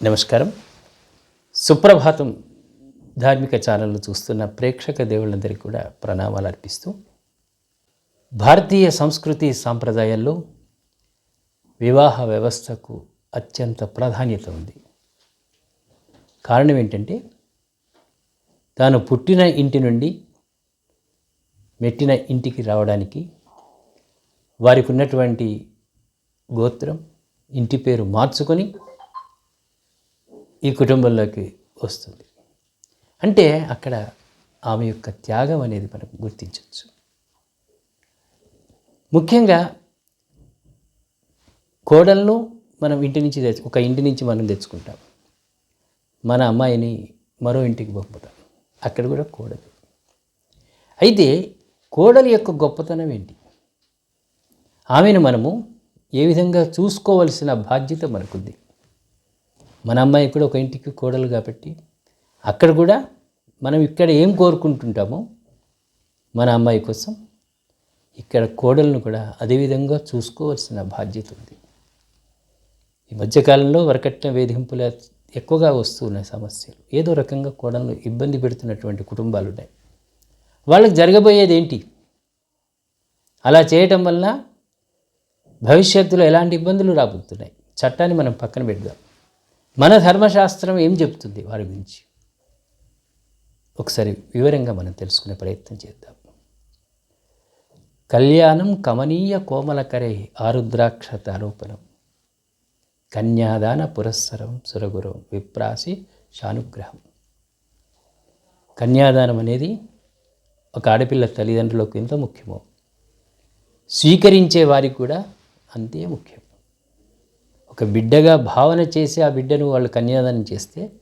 నమస్కారం. సుప్రభాతం ధార్మిక ఛానల్ను చూస్తున్న ప్రేక్షక దేవుళ్ళందరికీ కూడా ప్రణామాలు అర్పిస్తూ భారతీయ సంస్కృతి సాంప్రదాయాల్లో వివాహ వ్యవస్థకు అత్యంత ప్రాధాన్యత ఉంది. కారణం ఏంటంటే తాను పుట్టిన ఇంటి నుండి మెట్టిన ఇంటికి రావడానికి వారికి ఉన్నటువంటి గోత్రం ఇంటి పేరు మార్చుకొని ఈ కుటుంబంలోకి వస్తుంది. అంటే అక్కడ ఆమె యొక్క త్యాగం అనేది మనం గుర్తించవచ్చు. ముఖ్యంగా కోడలను మనం ఇంటి నుంచి తెచ్చు ఒక ఇంటి నుంచి మనం తెచ్చుకుంటాం. మన అమ్మాయిని మరో ఇంటికి పంపుతాం. అక్కడ కూడా కోడలు. అయితే కోడలి యొక్క గొప్పతనం ఏంటి? ఆమెను మనము ఏ విధంగా చూసుకోవలసిన బాధ్యత మనకుంది? మన అమ్మాయి కూడా ఒక ఇంటికి కోడలు కాబట్టి అక్కడ కూడా మనం ఇక్కడ ఏం కోరుకుంటుంటామో మన అమ్మాయి కోసం ఇక్కడ కోడలను కూడా అదేవిధంగా చూసుకోవాల్సిన బాధ్యత ఉంది. ఈ మధ్యకాలంలో వరకట్న వేధింపుల ఎక్కువగా వస్తున్న సమస్యలు. ఏదో రకంగా కోడలను ఇబ్బంది పెడుతున్నటువంటి కుటుంబాలు ఉన్నాయి. వాళ్ళకి జరగబోయేది ఏంటి? అలా చేయటం వల్ల భవిష్యత్తులో ఎలాంటి ఇబ్బందులు రాబోతున్నాయి? చట్టాన్ని మనం పక్కన పెడదాం. మన ధర్మశాస్త్రం ఏం చెప్తుంది వారి గురించి? ఒకసారి వివరంగా మనం తెలుసుకునే ప్రయత్నం చేద్దాం. కళ్యాణం కమనీయ కోమలకరే ఆరుద్రాక్ష తారోపణం కన్యాదాన పురస్సరం సురగురం విప్రాసి శానుగ్రహం. కన్యాదానం అనేది ఒక ఆడపిల్ల తల్లిదండ్రులకు ఎంత ముఖ్యమో. స్వీకరించే వారికి కూడా అంతే ముఖ్యం. ఒక బిడ్డగా భావన చేసి ఆ బిడ్డను వాళ్ళు కన్యాదానం చేస్తే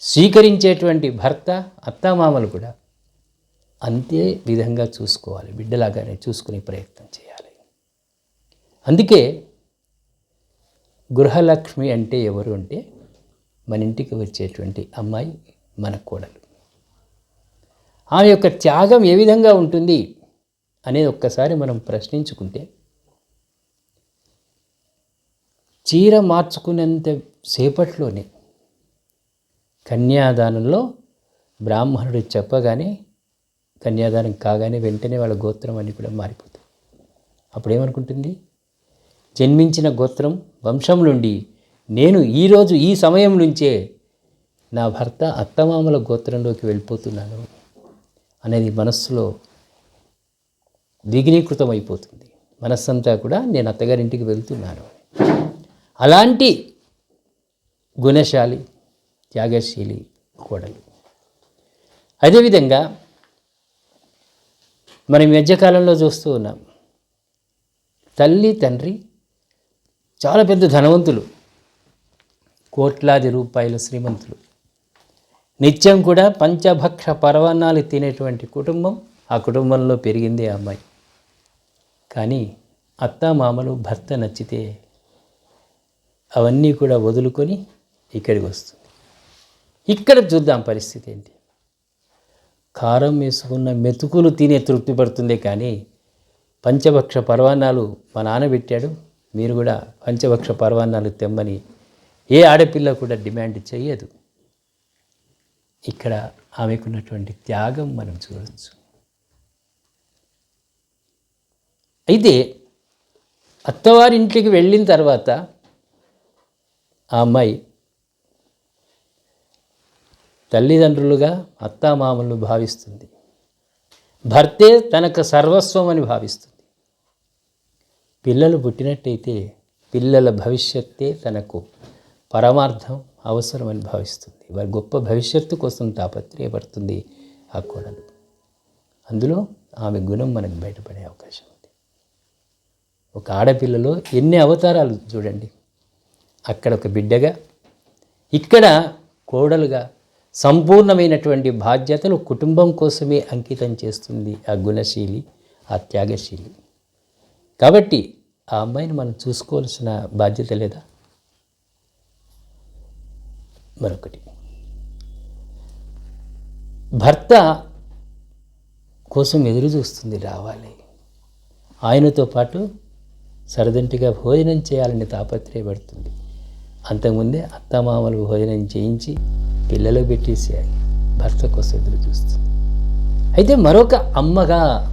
స్వీకరించేటువంటి భర్త అత్తామామలు కూడా అంతే విధంగా చూసుకోవాలి బిడ్డలాగానే చూసుకునే ప్రయత్నం చేయాలి. అందుకే గృహలక్ష్మి అంటే ఎవరు అంటే మన ఇంటికి వచ్చేటువంటి అమ్మాయి మన కోడలు. ఆమె యొక్క త్యాగం ఏ విధంగా ఉంటుంది అనేది ఒక్కసారి మనం ప్రశ్నించుకుంటే చీర మార్చుకునేంత సేపట్లోనే కన్యాదానంలో బ్రాహ్మణుడు చెప్పగానే కన్యాదానం కాగానే వెంటనే వాళ్ళ గోత్రం అని కూడా మారిపోతుంది అప్పుడు ఏమనుకుంటుంది జన్మించిన గోత్రం వంశం నుండి నేను ఈరోజు ఈ సమయం నుంచే నా భర్త అత్తమామల గోత్రంలోకి వెళ్ళిపోతున్నాను అనేది మనస్సులో ద్విగ్నీకృతం అయిపోతుంది మనస్సంతా కూడా నేను అత్తగారింటికి వెళ్తున్నాను. అలాంటి గుణశాలి త్యాగశీలి కోడలు. అదేవిధంగా మనం మధ్యకాలంలో చూస్తూ ఉన్నాం తల్లి తండ్రి చాలా పెద్ద ధనవంతులు కోట్లాది రూపాయల శ్రీమంతులు. నిత్యం కూడా పంచభక్ష పర్వణాలు తినేటువంటి కుటుంబం ఆ కుటుంబంలో పెరిగింది ఆ అమ్మాయి. కానీ అత్తామామలు భర్త నచ్చితే అవన్నీ కూడా వదులుకొని ఇక్కడికి వస్తుంది. ఇక్కడ చూద్దాం పరిస్థితి ఏంటి? కారం వేసుకున్న మెతుకులు తినే తృప్తి పడుతుంది కానీ పంచభక్ష పర్వాణాలు మా నాన్న పెట్టాడు. మీరు కూడా పంచభక్ష పర్వాణాలు తెమ్మని ఏ ఆడపిల్ల కూడా డిమాండ్ చేయదు. ఇక్కడ ఆమెకున్నటువంటి త్యాగం మనం చూడవచ్చు అయితే అత్తవారింటికి వెళ్ళిన తర్వాత ఆ అమ్మాయి తల్లిదండ్రులుగా అత్తామామలను భావిస్తుంది. భర్తే తనకు సర్వస్వం అని భావిస్తుంది. పిల్లలు పుట్టినట్టయితే పిల్లల భవిష్యత్తే తనకు పరమార్థం అవసరమని భావిస్తుంది. వారి గొప్ప భవిష్యత్తు కోసం తాపత్రయపడుతుంది ఆ కోడలు. అందులో ఆమె గుణం మనకు బయటపడే అవకాశం ఉంది. ఒక ఆడపిల్లలో ఎన్ని అవతారాలు చూడండి. అక్కడ ఒక బిడ్డగా ఇక్కడ కోడలుగా సంపూర్ణమైనటువంటి బాధ్యతలు కుటుంబం కోసమే అంకితం చేస్తుంది ఆ గుణశీలి ఆ త్యాగశీలి. కాబట్టి ఆ అమ్మాయిని మనం చూసుకోవాల్సిన బాధ్యత లేదా? మరొకటి. భర్త కోసం ఎదురు చూస్తుంది రావాలి. ఆయనతో పాటు సరదంటిగా భోజనం చేయాలని తాపత్రయపడుతుంది. అంతకుముందే అత్తమామలు భోజనం చేయించి పిల్లలకు పెట్టేసి భర్త కోసం ఎదురు చూస్తుంది. అయితే మరొక అమ్మగా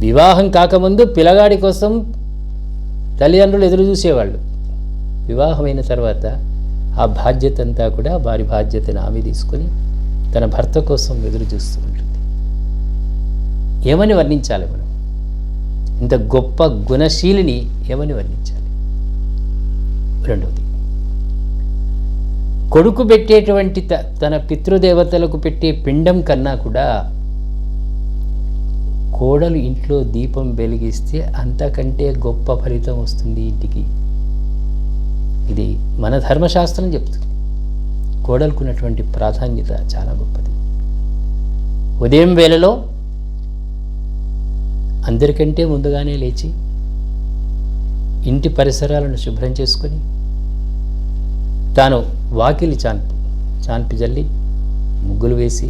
వివాహం కాకముందు పిల్లగాడి కోసం తల్లిదండ్రులు ఎదురు చూసేవాళ్ళు. వివాహమైన తర్వాత ఆ బాధ్యత అంతా కూడా వారి బాధ్యతను ఆమె తీసుకొని తన భర్త కోసం ఎదురు చూస్తూ ఉంటుంది. ఏమని వర్ణించాలి మనం? ఇంత గొప్ప గుణశీలిని ఏమని వర్ణించాలి? రెండవది కొడుకు పెట్టేటువంటి త- తన పితృదేవతలకు పెట్టే పిండం కన్నా కూడా కోడలు ఇంట్లో దీపం వెలిగిస్తే అంతకంటే గొప్ప ఫలితం వస్తుంది ఇంటికి. ఇది మన ధర్మశాస్త్రం చెప్తుంది. కోడలుకున్నటువంటి ప్రాధాన్యత చాలా గొప్పది. ఉదయం వేళలో అందరికంటే ముందుగానే లేచి ఇంటి పరిసరాలను శుభ్రం చేసుకొని తాను వాకిలి చాన్పు చాన్పి జల్లి ముగ్గులు వేసి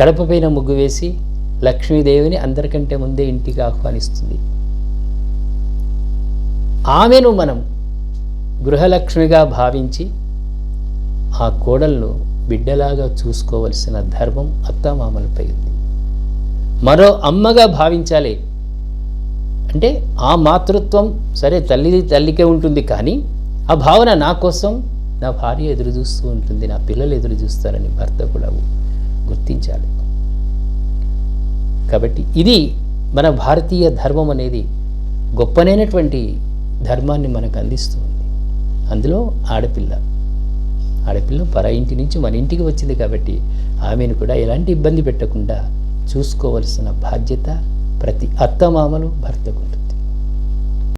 కడప పైన ముగ్గు వేసి లక్ష్మీదేవిని అందరికంటే ముందే ఇంటికి ఆహ్వానిస్తుంది. ఆమెను మనం గృహలక్ష్మిగా భావించి ఆ కోడలను బిడ్డలాగా చూసుకోవలసిన ధర్మం అత్తామామలపై ఉంది. మరో అమ్మగా భావించాలి. అంటే ఆ మాతృత్వం సరే తల్లిది తల్లికే ఉంటుంది కానీ ఆ భావన నా కోసం నా భార్య ఎదురు చూస్తూ ఉంటుంది నా పిల్లలు ఎదురు చూస్తారని భర్త కూడా గుర్తించాలి. కాబట్టి ఇది మన భారతీయ ధర్మం అనేది గొప్పనైనటువంటి ధర్మాన్ని మనకు అందిస్తుంది. అందులో ఆడపిల్ల ఆడపిల్ల పర ఇంటి నుంచి మన ఇంటికి వచ్చింది కాబట్టి ఆమెను కూడా ఎలాంటి ఇబ్బంది పెట్టకుండా చూసుకోవలసిన బాధ్యత ప్రతి అత్తమామలు భర్తకుంటుంది.